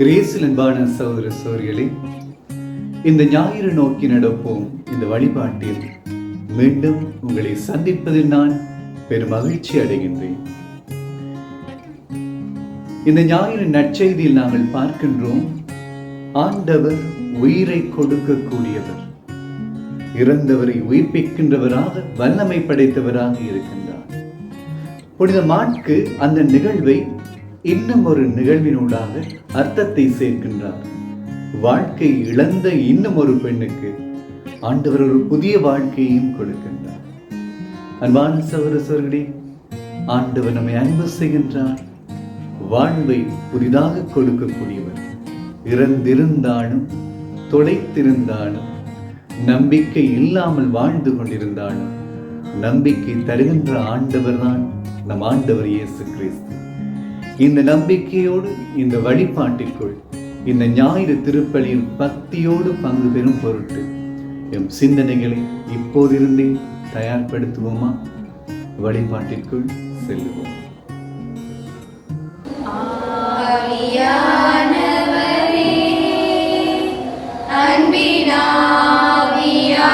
கிரேசில் அன்பான சகோதர சோர்களே இந்த ஞாயிறு நோக்கி நடப்போம் இந்த வழிபாட்டில். மீண்டும் உங்களை சந்திப்பதில் நான் பெரும் மகிழ்ச்சி அடைகின்றேன். இந்த ஞாயிறு நற்செய்தியில் நாங்கள் பார்க்கின்றோம் ஆண்டவர் உயிரை கொடுக்கக்கூடியவர். இறந்தவரை உயிர்ப்பிக்கின்றவராக வல்லமை படைத்தவராக இருக்கின்றார். புனித மாட்கு அந்த நிகழ்வை இன்னும் ஒரு நிகழ்வினூடாக அர்த்தத்தை சேர்க்கின்றார். வாழ்க்கை இழந்த இன்னும் ஒரு பெண்ணுக்கு ஆண்டவர் ஒரு புதிய வாழ்க்கையையும் கொடுக்கின்றார். அன்பான சகோதரர்களே ஆண்டவர் நம்மை அன்பு செய்கின்றார். வாழ்வை புதிதாக கொடுக்கக்கூடியவர். இறந்திருந்தாலும் தொலைத்திருந்தாலும் நம்பிக்கை இல்லாமல் வாழ்ந்து கொண்டிருந்தாலும் நம்பிக்கை தருகின்ற ஆண்டவர் தான் நம் ஆண்டவர் இயேசு கிறிஸ்து. இந்த நம்பிக்கையோடு இந்த வழிபாட்டிற்குள் இந்த ஞாயிறு திருப்பலியின் பக்தியோடு பங்கு பெறும் பொருட்டு எம் சிந்தனைகளை இப்போதிருந்தே தயார்படுத்துவோமா? வழிபாட்டிற்குள் செல்லுவோம். அன்பினாவியா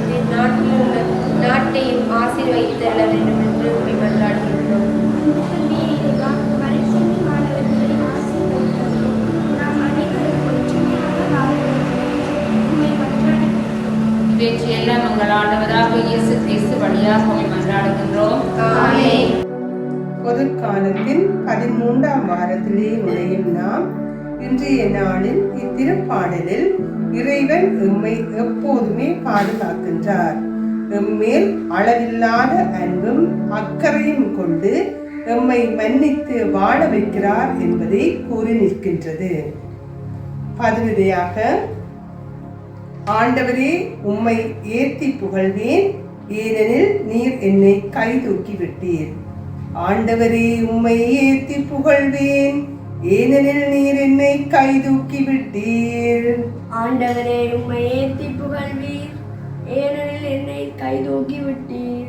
ஆசீர்வதித்து நாட்டில் உள்ள நாட்டையும் ஆசீர்வதித்தள்ள வேண்டும் என்று உண்மை மன்றாடுகின்றோம் அன்பு தந்தை இறைவா பரிசுத்த மாணவர்களை ஆசீர்வதித்தோம் நாம் அனைவரும் ஒற்றுமையாக வாழ வேண்டும் என்று உம்மை மன்றாடுகின்றோம் இவற்றை எல்லாம் உங்கள் ஆண்டவராக இயேசு கிறிஸ்து வழியாக மன்றாடுகின்றோம் ஆமென். பொதுக்காலத்தின் பதிமூன்றாம் வாரத்திலே நுழையும் நாம் இன்றைய நாளில் இத்திருப்பாடலில் இறைவன் எம்மை எப்போதுமே பாதுகாக்கின்றார். எம்மேல் அளவில்லாத அன்பும் அக்கறையும் கொண்டு எம்மை மன்னித்து வாழ வைக்கிறார் என்பதை கூறி நிற்கின்றது. பதிவிதையாக ஆண்டவரே உம்மை ஏற்றி புகழ்வேன் ஏனெனில் நீர் என்னை கைதூக்கி விட்டீர். ஆண்டவரே உம்மை ஏற்றி புகழ்வேன் ஏனெனில் நீர் என்னை கை தூக்கி விட்டீர். ஆண்டவரே உம்மை ஏத்தி புகழ்வீர். ஏனெனில் என்னை கைதூக்கி விட்டீர்.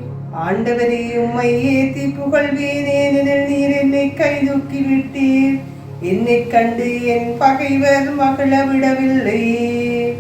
ஆண்டவரே உம்மை ஏத்தி புகழ்வேன் ஏனெனில் நீர் என்னை கை தூக்கி விட்டீர். என்னைக் கண்டு என் பகைவர் மகள விடவில்லை.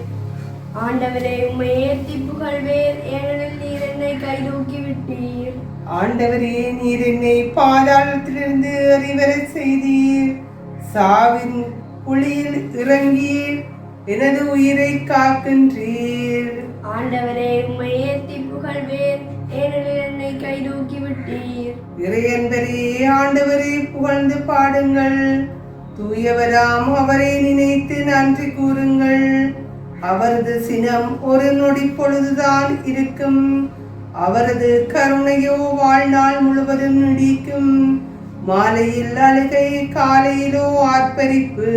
ஆண்டவரே உம்மை ஏத்தி புகழ்வேர். ஏனெனில் நீர் என்னை கைதூக்கி விட்டீர். ஆண்டவரே நீர் என்னை பாதாளத்திலிருந்து அறிவரச் செய்தீர். சாவின் குழியில் இறங்கீர் எனது உயிரை காக்கின்றீர். ஆண்டவரே உம்மை ஏத்தி புகழ்வேர் ஏனெனில் என்னை கைதூக்கி விட்டீர். இறையன்பரே ஆண்டவரே புகழ்ந்து பாடுங்கள். தூயவராம் அவரை நினைத்து நன்றி கூறுங்கள். அவரது சினம் ஒரு நொடி பொழுதுதான் இருக்கும். அவரது கருணையோ வாழ்நாள் முழுவதும் நீடிக்கும். மாலையில் அழுகை காலையிலோ ஆர்ப்பரிப்பு.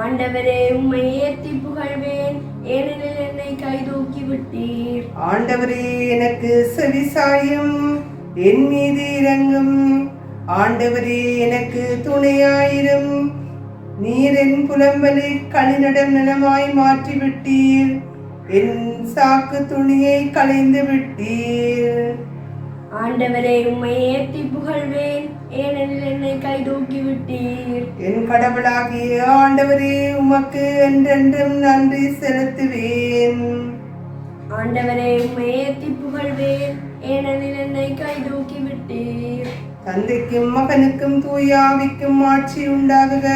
ஆண்டவரே உம்மை ஏத்தி புகழ்வேன். ஏனெனில் என்னை கைதூக்கி விட்டீர் ஆண்டவரே எனக்கு செவிசாயும். என் மீது இறங்கும் ஆண்டவரே எனக்கு துணையாயிரும். நீர் என் புலம்பலை களிநடம் நலமாய் மாற்றி விட்டீர் என் சாக்கு துணியை களைந்து விட்டீர். ஆண்டவரே உம்மை ஏத்தி புகழ்வேன். ஏனெனில் என்னை கைதூக்கி விட்டீர் என் கடவுளாகிய ஆண்டவரே உமக்கு என்றென்றும் நன்றி செலுத்துவேன். ஆண்டவரே உம்மை ஏத்தி புகழ்வேன். ஏனெனில் என்னை கைதூக்கி விட்டீர் தந்தைக்கும் மகனுக்கும் தூயாவிக்கும் ஆட்சி உண்டாகுக.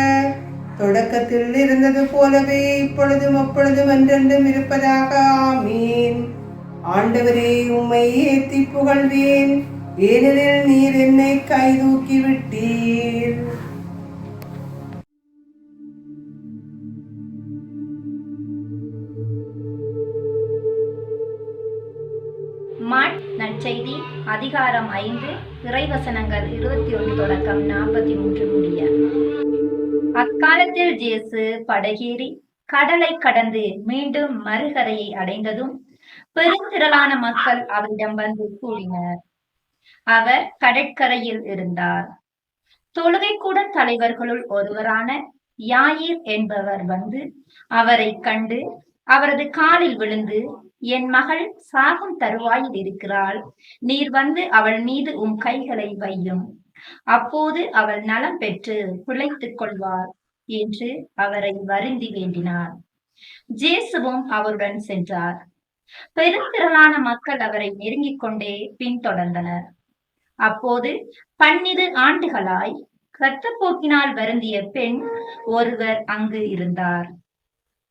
தொடக்கத்தில் இருந்தது போலவே இப்பொழுதும் அப்பொழுதும் என்றென்றும் இருப்பதாக. ஆமீன். ஆண்டவரே உம்மை ஏத்தி புகழ்வேன். ஏனெனில் நீர் என்னை கைதூக்கி விட்டீர் மாட் நற்செய்தி அதிகாரம் ஐந்து இறைவசனங்கள் இருபத்தி ஒன்று தொடக்கம் நாற்பத்தி மூன்று முடிய. அக்காலத்தில் ஜேசு படகேறி கடலை கடந்து மீண்டும் மறுகரையை அடைந்ததும் பெருந்திரளான மக்கள் அவரிடம் வந்து கூடினர். அவர் கடற்கரையில் இருந்தார். தொழுகை கூட தலைவர்களுள் ஒருவரான யாயிர் என்பவர் வந்து அவரை கண்டு அவரது காலில் விழுந்து என் மகள் சாகும் தருவாயில் இருக்கிறாள். நீர் வந்து அவள் மீது உம் கைகளை வையும். அப்போது அவள் நலம் பெற்று பிழைத்துக் கொள்வார் என்று அவரை வருந்தி வேண்டினார். ஜேசுவும் அவருடன் சென்றார். பெருந்திரளான மக்கள் அவரை நெருங்கிக் கொண்டே பின்தொடர்ந்தனர். அப்போது பன்னிரு ஆண்டுகளாய் இரத்தப்போக்கினால் வருந்திய பெண் ஒருவர் அங்கு இருந்தார்.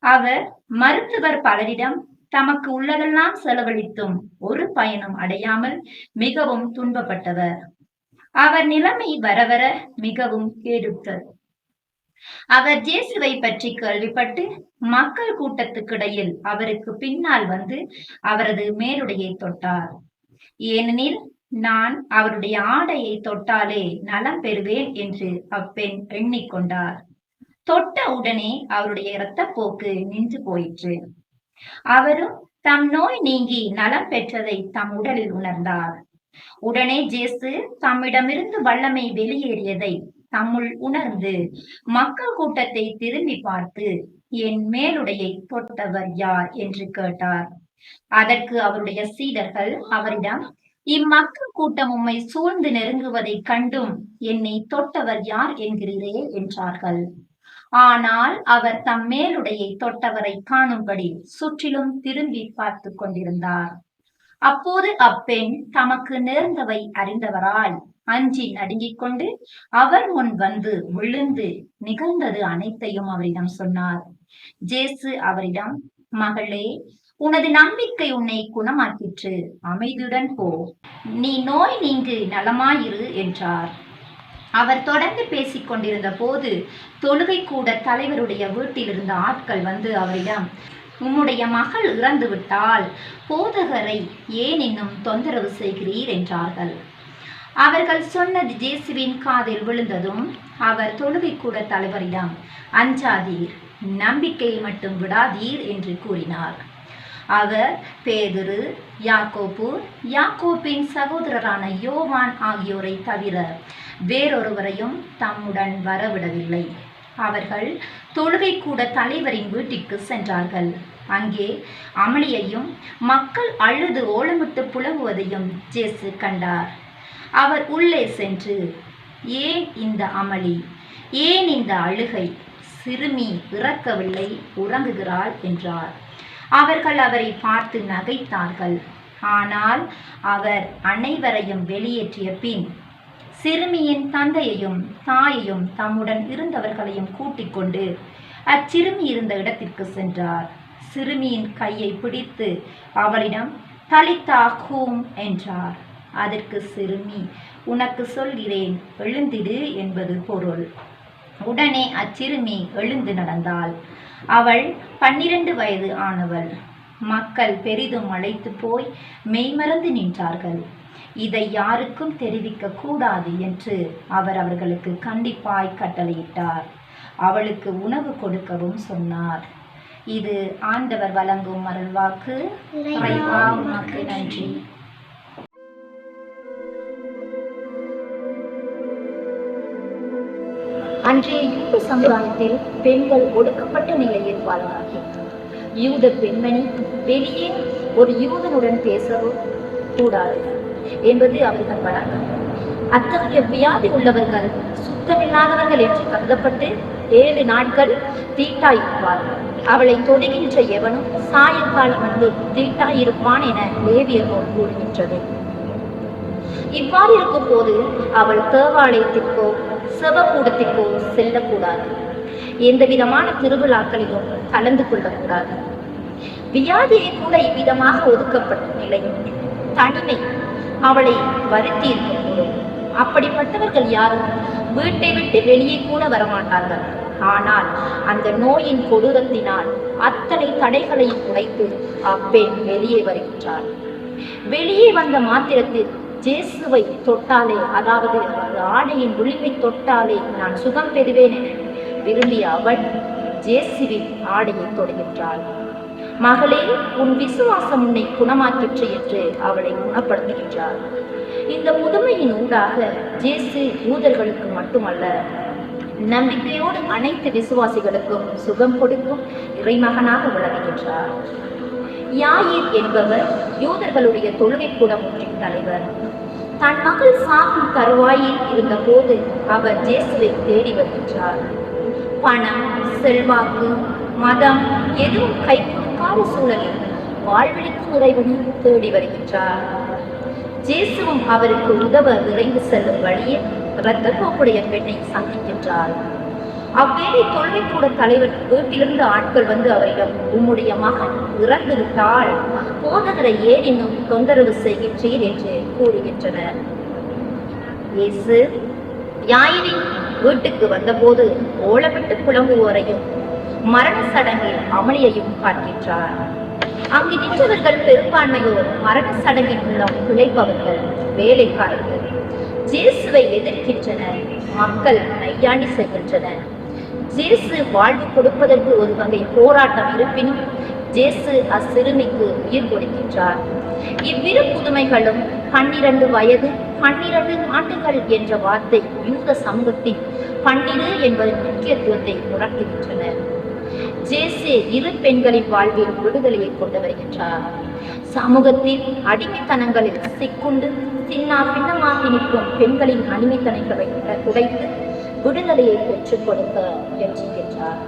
அவர் மருத்துவர் பலரிடம் தமக்கு உள்ளதெல்லாம் செலவழித்தும் ஒரு பயனும் அடையாமல் மிகவும் துன்பப்பட்டவர். அவர் நிலைமை வர வர மிகவும் கேடுற்றது அவர் ஜேசுவை பற்றி கேள்விப்பட்டு மக்கள் கூட்டத்துக்கிடையில் அவருக்கு பின்னால் வந்து அவரது மேலுடையை தொட்டார். ஏனெனில் நான் அவருடைய ஆடையை தொட்டாலே நலம் பெறுவேன் என்று அப்பெண் எண்ணிக்கொண்டார் தொட்ட உடனே அவருடைய இரத்தப்போக்கு நின்று போயிற்று. அவரும் தம் நோய் நீங்கி நலம் பெற்றதை தம் உடலில் உணர்ந்தார். உடனே ஜேசு தம்மிடமிருந்து வல்லமை வெளியேறியதை தம்முள் உணர்ந்து மக்கள் கூட்டத்தை திரும்பி பார்த்து என் மேலுடையை தொட்டவர் யார்? என்று கேட்டார். அதற்கு அவருடைய சீடர்கள் அவரிடம் இம்மக்கள் கூட்டம் உம்மை சூழ்ந்து நெருங்குவதைக் கண்டும் என்னை தொட்டவர் யார் என்கிறீரே? என்றார்கள். ஆனால் அவர் தம் மேலுடையை தொட்டவரை காணும்படி சுற்றிலும் திரும்பி பார்த்து கொண்டிருந்தார். அப்போது அப்பெண் தமக்கு நேர்ந்தவை அறிந்தவராய் அஞ்சி நடுங்கிக் கொண்டு அவர் முன் வந்து விழுந்து நிகழ்ந்தது அனைத்தையும் அவரிடம் சொன்னார். ஜேசு அவரிடம் மகளே உனது நம்பிக்கை உன்னை குணமாக்கிற்று. அமைதியுடன் போ. நீ நோய் நீங்கு நலமாயிரு என்றார். அவர் தொடர்ந்து பேசிக் கொண்டிருந்த போது தொழுகை கூட தலைவருடைய வீட்டில் இருந்த ஆட்கள் வந்து அவரிடம் உம்முடைய மகள் இறந்து விட்டால் போதகரை ஏன் இன்னும் தொந்தரவு செய்கிறீர்? என்றார்கள். அவர்கள் சொன்னது ஜேசுவின் காதில் விழுந்ததும் அவர் தொழுவிக்கூட தலைவரிடம் அஞ்சாதீர் நம்பிக்கையை மட்டும் விடாதீர் என்று கூறினார். அவர் பேதுரு யாக்கோப்பு யாக்கோப்பின் சகோதரரான யோவான் ஆகியோரை தவிர வேறொருவரையும் தம்முடன் வரவிடவில்லை. அவர்கள் தொழுகை கூட தலைவரின் வீட்டிற்கு சென்றார்கள். அங்கே அமளியையும் மக்கள் அழுது ஓலமிட்டு புலவுவதையும் ஜேசு கண்டார். அவர் உள்ளே சென்று ஏன் இந்த அமளி? ஏன் இந்த அழுகை? சிறுமி இறக்கவில்லை உறங்குகிறாள் என்றார். அவர்கள் அவரை பார்த்து நகைத்தார்கள். ஆனால் அவர் அனைவரையும் வெளியேற்றிய பின் சிறுமியின் தந்தையையும் தாயையும் தம்முடன் இருந்தவர்களையும் கூட்டிக் கொண்டு அச்சிறுமி இருந்த இடத்திற்கு சென்றார். சிறுமியின் கையை பிடித்து அவளிடம் தலித்தா கூம் என்றார். அதற்கு சிறுமி. உனக்கு சொல்கிறேன் எழுந்திடு என்பது பொருள். உடனே அச்சிறுமி எழுந்து நடந்தாள். அவள் பன்னிரண்டு வயது ஆனவள். மக்கள் பெரிதும் அழைத்து போய் மெய்மறந்து நின்றார்கள். இதை யாருக்கும் தெரிவிக்க கூடாது என்று அவர் அவர்களுக்கு கண்டிப்பாய் கட்டளையிட்டார். அவளுக்கு உணவு கொடுக்கவும் சொன்னார். இது ஆண்டவர் வழங்கும் அருள்வாக்கு. நன்றி. அன்றைய யூத சமுதாயத்தில் பெண்கள் ஒடுக்கப்பட்ட நிலையில் வாழ்ந்தார்கள். யூத பெண்மணி வெளியே ஒரு யூதனுடன் பேசவோ கூடாது என்பது அவர்கள் வழக்கம். அத்தகைய வியாதி உள்ளவர்கள் சுத்தமில்லாதவர்கள் என்று கருதப்பட்டு ஏழு நாட்கள் தீட்டாயிருப்பார்கள் அவளை தொடுகின்ற எவனும் சாயங்காலம் வந்து தீட்டாயிருப்பான் என லேவியர்கள் கூறுகின்றது இவ்வாறு இருக்கும் போது அவள் தேவாலயத்திற்கோ செவக்கூடத்திற்கோ செல்லக்கூடாது. எந்த விதமான திருவிழாக்களிலும் கலந்து கொள்ளக்கூடாது. வியாதியை கூட இவ்விதமாக ஒதுக்கப்பட்ட நிலை. தனிமை அவளை வருத்தி இருக்கக்கூடும். அப்படிப்பட்டவர்கள் யாரும் வீட்டை விட்டு வெளியே கூட வரமாட்டார்கள். ஆனால் அந்த நோயின் கொடூரத்தினால் அத்தனை தடைகளையும் உடைத்து அப்பெண் வெளியே வருகின்றார். வெளியே வந்த மாத்திரத்தில் ஜேசுவை தொட்டாலே அதாவது ஆடையின் விளிம்பை தொட்டாலே நான் சுகம் பெறுவேன் என விரும்பிய அவள் ஜேசுவின் ஆடையை தொடுகின்றாள். மகளே உன் விசுவாசம் உன்னை குணமாக்கிற்று என்று அவளை குணப்படுத்துகின்றார் இந்த புதுமையின் ஊடாக ஜேசு யூதர்களுக்கு மட்டுமல்ல நம்பிக்கையோடு அனைத்து விசுவாசிகளுக்கும் சுகம் கொடுக்கும் இறைமகனாக விளங்குகின்றார். யாயிர் என்பவர் யூதர்களுடைய தொழுகை கூடம் ஒன்றின் தலைவர். தன் மகள் சாகும் தருவாயில் இருந்தபோது அவர் ஜேசுவை தேடி வருகின்றார். பணம் செல்வாக்கு மதம் எதுவும் கை கொடுக்காத சூழலில் வாழ்வழிக்கும் இறைவனை தேடி வருகின்றார். ஜேசுவும் அவருக்கு உதவ விரைந்து செல்லும் வழியில் இரத்த போக்குடைய பெண்ணை சந்திக்கின்றார். அவ்வேளை தொழுகை தலைவர் வீட்டிலிருந்து ஆட்கள் வந்து அவரிடம் உம்முடைய மகன் இறந்து விட்டால் போதகரை ஏன் இன்னும் தொந்தரவு செய்கின்றீர் என்று கூறுகின்றனர். இயேசு யாயிரின் வீட்டுக்கு வந்தபோது ஓலமிட்டு புலம்புவோரையும் மரண சடங்கில் அமளியையும் பார்க்கின்றார். அங்கு நின்றவர்கள் பெரும்பான்மையோர் மரண சடங்கின் மூலம் பிழைப்பவர்கள் வேலைக்காரர்கள் ஜேசுவை எதிர்க்கின்றனர் மக்கள் நையாண்டி செய்கின்றனர். ஜேசு வாழ்வு கொடுப்பதற்கு ஒரு வகை போராட்டம் இருப்பினும் ஜேசு அச்சிறுமிக்கு உயிர் கொடுக்கின்றார். இவ்விரு புதுமைகளும் பன்னிரண்டு வயது பன்னிரண்டு ஆண்டுகள் என்ற வார்த்தை யூத சமூகத்தின் பன்னிரு என்பதன் முக்கியத்துவத்தை உணர்த்துகின்றன. ஜேசு இரு பெண்களின் வாழ்வில் விடுதலையை கொண்டு வருகின்றார். சமூகத்தில் அடிமைத்தனங்களில் சிக்குண்டு சின்னா பின்னமாகி நிற்கும் பெண்களின் அடிமைத்தனங்களை உடைத்து விடுதலையை பெற்றுக் கொடுக்க முயற்சிக்கின்றார்.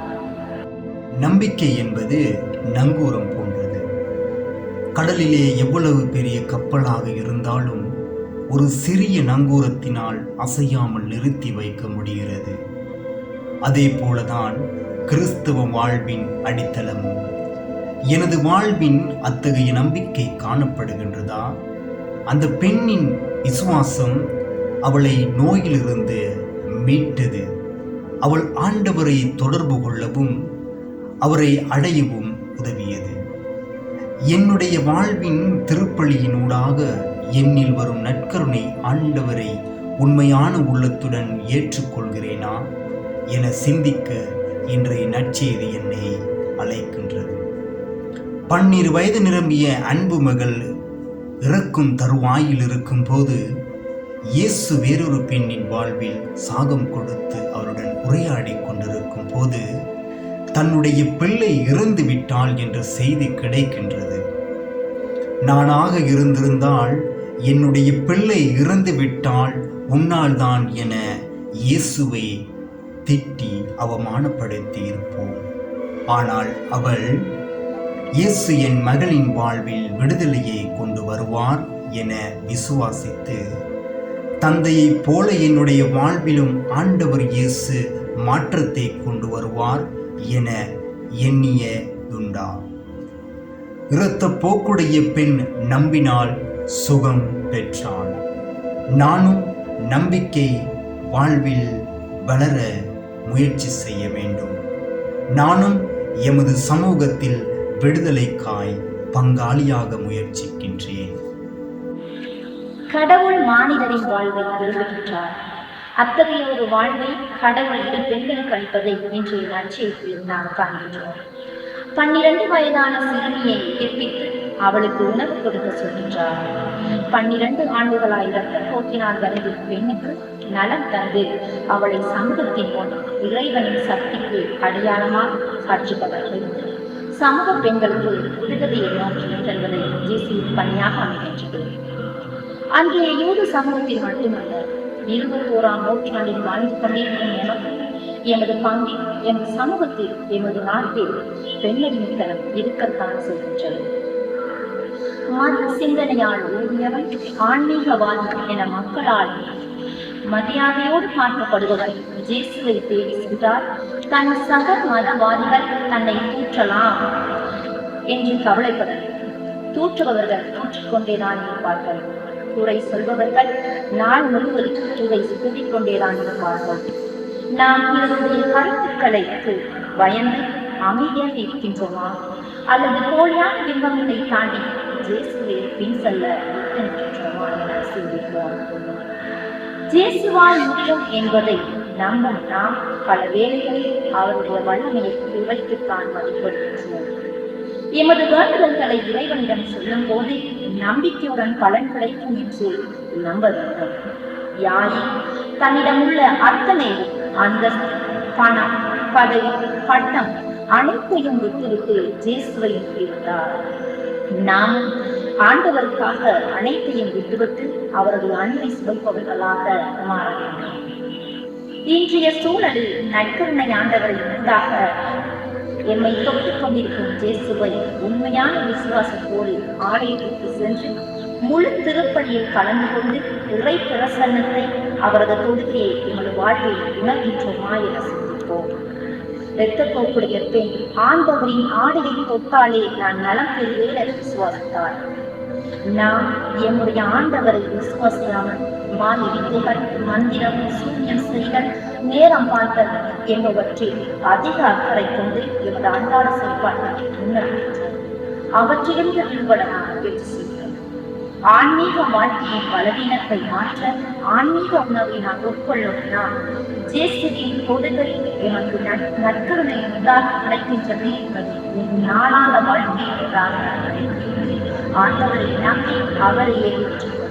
நம்பிக்கை என்பது நங்கூரம் போன்றது. கடலிலே எவ்வளவு பெரிய கப்பலாக இருந்தாலும் ஒரு சிறிய நங்கூரத்தினால் அசையாமல் நிறுத்தி வைக்க முடிகிறது. அதே போலதான் கிறிஸ்தவ வாழ்வின் அடித்தளமும். எனது வாழ்வின் அத்தகைய நம்பிக்கை காணப்படுகின்றதா? அந்த பெண்ணின் விசுவாசம் அவளை நோயிலிருந்து மீட்டது. அவள் ஆண்டவரை தொடர்பு கொள்ளவும் அவரை அடையவும் உதவியது. என்னுடைய வாழ்வின் திருப்பலியினூடாக என்னில் வரும் நற்கருணை ஆண்டவரை உண்மையான உள்ளத்துடன் ஏற்றுக்கொள்கிறேனா? என சிந்திக்க இன்றைய நற்செய்தி என்னை அழைக்கின்றது. பன்னிரு வயது நிரம்பிய அன்பு மகள் இறக்கும் தருவாயில் இருக்கும் போது இயேசு வேறொரு பெண்ணின் வாழ்வில் சாகம் கொடுத்து அவருடன் உரையாடி கொண்டிருக்கும் போது தன்னுடைய பிள்ளை இறந்து விட்டாள் என்ற செய்தி கிடைக்கின்றது. நானாக இருந்திருந்தால் என்னுடைய பிள்ளை இறந்து விட்டால் உன்னால் தான் என இயேசுவை திட்டி அவமானப்படுத்தி இருப்போம் ஆனால் அவள் இயேசு என் மகளின் வாழ்வில் விடுதலையை கொண்டு வருவார் என விசுவாசித்து தந்தையைப் போல என்னுடைய வாழ்விலும் ஆண்டவர் இயேசு மாற்றத்தை கொண்டு வருவார் என எண்ணிய துண்டா இரத்த போக்குடைய பெண் நம்பினால் சுகம் பெற்றான் நானும் நம்பிக்கை வாழ்வில் வளர முயற்சி செய்ய வேண்டும். நானும் எமது சமூகத்தில் விடுதலைக்காய் பங்காளியாக முயற்சிக்கின்றேன். கடவுள் மானிடரின் வாழ்வை விரும்புகின்றார் அத்தகைய ஒரு வாழ்வை கடவுள் இரு பெண்களுக்கு அளிப்பதை இன்றைய நற்செய்தியில் நாம் காண்கின்றோம். பன்னிரண்டு வயதான சிறுமியை கற்பித்து அவளுக்கு உணவு கொடுக்க சொல்கின்றார். பன்னிரண்டு ஆண்டுகளாய் இரத்த போக்கினால் வருகிற பெண்ணுக்கு நலம் தந்து அவளை சமூகத்தின் முன் இறைவனின் சக்திக்கு அடையாளமாக காட்சிப்பவர்கள். சமூக பெண்களுக்கு விடுதலையை நோக்கி செல்வதை ஜிசி பணியாக அமைகின்றது. அங்கே யூத சமூகத்தில் மட்டுமல்ல இருபத்தோராம் நூற்றாண்டில் வாழ்ந்து கொண்டிருக்கும் எனக்கு எமது பங்கு எமது சமூகத்தில் எமது நாட்டில் பெண்ணடிமைத்தனம் இருக்கத்தான் செய்கின்றது. மத சிந்தனையால் ஊதியவன் ஆன்மீகவாதி என மக்களால் மரியாதையோடு பார்க்கப்படுபவர் ஜேசுவை தேடி சென்றார் தன் சக மதவாதிகள் தன்னை தூற்றலாம் என்று கவலைப்படும் தூற்றுபவர்கள் தூற்றிக்கொண்டேதான் இருப்பார்கள். குறை சொல்பவர்கள் நாள் முழுவதும் இதை சுத்திக் கொண்டேதான் இருப்பார்கள். நாம் இவருடைய கருத்துக்களுக்கு பயந்து அமைதியாக இருக்கின்றோமா? அல்லது போலியான பிம்பங்களை தாண்டி இயேசுவை பின் செல்ல என சிந்திப்போம். ஜேசுவால் முடியும் என்பதை நம்பும் நாம் பல வேளைகளில் அவருடைய வல்லமையை விவரித்துத்தான் மதிப்பிடுகின்றோம். எமது வேண்டுதல்களை இறைவனிடம் சொல்லும் போது நம்பிக்கையுடன் பலன் கிடைக்கும் என்று நம்ப வேண்டும் யானை தன்னிடம் உள்ள அத்தனை அந்தஸ்து பணம் பதவி பட்டம் அனைத்தையும் விட்டுவிட்டு ஜேசுவை இருந்தார் நாம் ஆண்டவருக்காக அனைத்தையும் விட்டுவிட்டு அவரது அன்பை சுவைப்பவர்களாக மாற வேண்டும். இன்றைய சூழலில் நற்கருணை ஆண்டவரை உண்டாக எம்மை தொட்டுக் கொண்டிருக்கும் ஜேசுவை உண்மையான விசுவாசத்தோடு ஆலயத்திற்கு சென்று முழு திருப்பணியில் கலந்து கொண்டு இறை பிரசன்னத்தை அவரது தொடுகையை எமது வாழ்வில் உணர்கின்றோமா என சிந்திப்போம் இரத்தப்போக்குடைய பெண் ஆண்டவரின் ஆடையை தொட்டாலே நான் நலம் பெறுவேன் என விசுவாசித்தார். நாம் எம்முடைய ஆண்டவரை விசுவாசியாமல் மாய வித்தைகள் மந்திரம் சூன்யம் செய்தல் நேரம் பார்த்தல் என்பவற்றில் அதிக அக்கறை கொண்டு எமது அன்றாட செயல்பாட்டை முன்னெடுக்கின்றோம் அவற்றிலிருந்து விடுபட நாம் முயற்சி ஆன்மீக வாழ்க்கையின் பலவீனத்தை மாற்ற ஆன்மீக உணவை நாம் உட்கொள்ளும் நாம் ஜேசுவின் கொடுகை எமக்கு நற்கருணை உண்டாக கிடைக்கின்றது என்பது என் நாளாக வாழ்க்கையாக ஆண்டவரை நம்பி அவரை ஏற்றுக்கொள்வோம்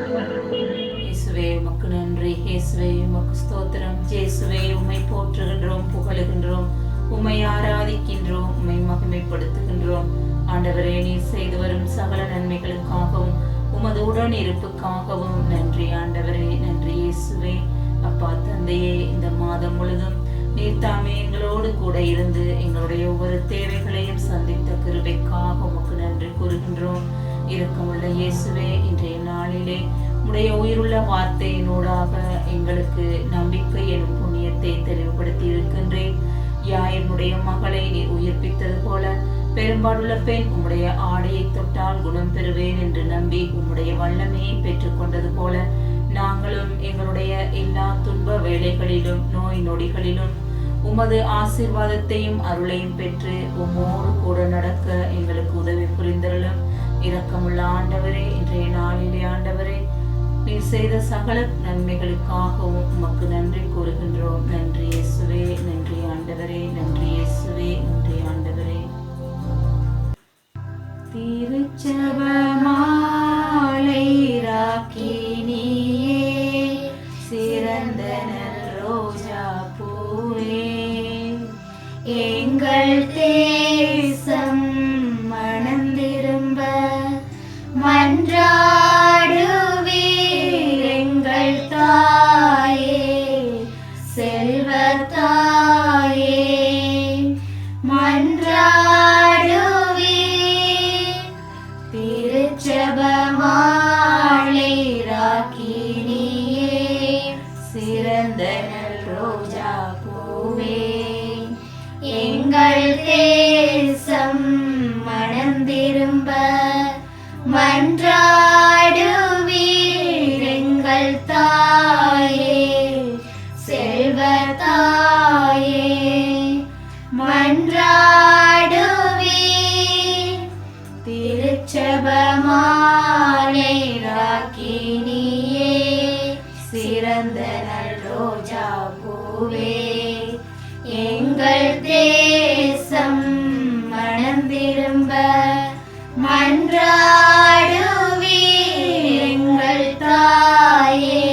இயேசுவே உமக்கு ஸ்தோத்திரம். இயேசுவே உம்மை போற்றுகின்றோம் புகழுகின்றோம். உம்மை ஆராதிக்கின்றோம் உம்மை மகிமைப்படுத்துகின்றோம். ஆண்டவரே நீர் செய்து வரும் சகல நன்மைகளுக்காகவும் உமது உடன் இருப்புக்காகவும் நன்றி ஆண்டவரே நன்றி இயேசுவே. அப்பா தந்தையே இந்த மாதம் முழுதும் நீர் தாமே எங்களோடு கூட இருந்து எங்களுடைய ஒவ்வொரு தேவைகளையும் சந்தித்த கிருபைக்காக உமக்கு நன்றி கூறுகின்றோம். இருக்கமுள்ள இயேசுவே இன்றைய நாளிலே உடைய உயிருள்ள வார்த்தையினூடாக எங்களுக்கு நம்பிக்கை எனும் புண்ணியத்தை தெளிவுபடுத்தி இருக்கின்றேன். யாயினுடைய மகளை நீர் உயிர்ப்பித்தது போல பெரும்பாடுள்ள பெண் உம்முடைய ஆடையை தொட்டால் குணம் பெறுவேன் என்று நம்பி உம்முடைய வல்லமையை பெற்றுக்கொண்டது போல நாங்களும் எங்களுடைய எல்லா துன்ப வேலைகளிலும் நோய் நொடிகளிலும் உமது ஆசீர்வாதத்தையும் அருளையும் பெற்று உம்மோடு கூட நடக்க எங்களுக்கு உதவி புரிந்தருளும். இரக்கமுள்ள ஆண்டவரே இன்றைய நாளிலே ஆண்டவரே நீர் செய்த சகல நன்மைகளுக்காகவும் உமக்கு நன்றி கூறுகின்றோம். நன்றி இயேசுவே நன்றி ஆண்டவரே. சிறந்த நல் ரோஜா பூவே எங்கள் தேசம் திரும்ப மன்றாடுவீர் தாயே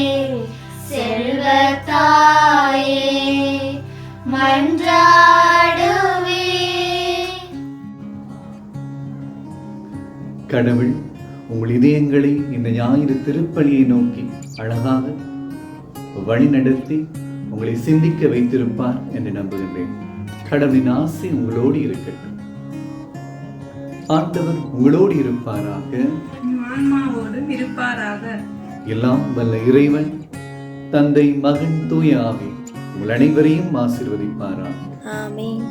செல்வ தாயே மன்றாடுவீர். கடவுள் உங்கள் இதயங்களை இந்த ஞாயிறு திருப்பலியை நோக்கி அழகாக வழிநடத்தி உங்களை சிந்திக்க வைத்திருப்பார் என்று நம்புகின்றேன். கடவுளின் ஆசை உங்களோடு இருக்கட்டும். ஆண்டவர் உங்களோடு இருப்பாராக? இருப்பாராக. எல்லாம் வல்ல இறைவன் தந்தை மகன் தூய ஆவி உங்கள் அனைவரையும் ஆசீர்வதிப்பாராக. ஆமென்.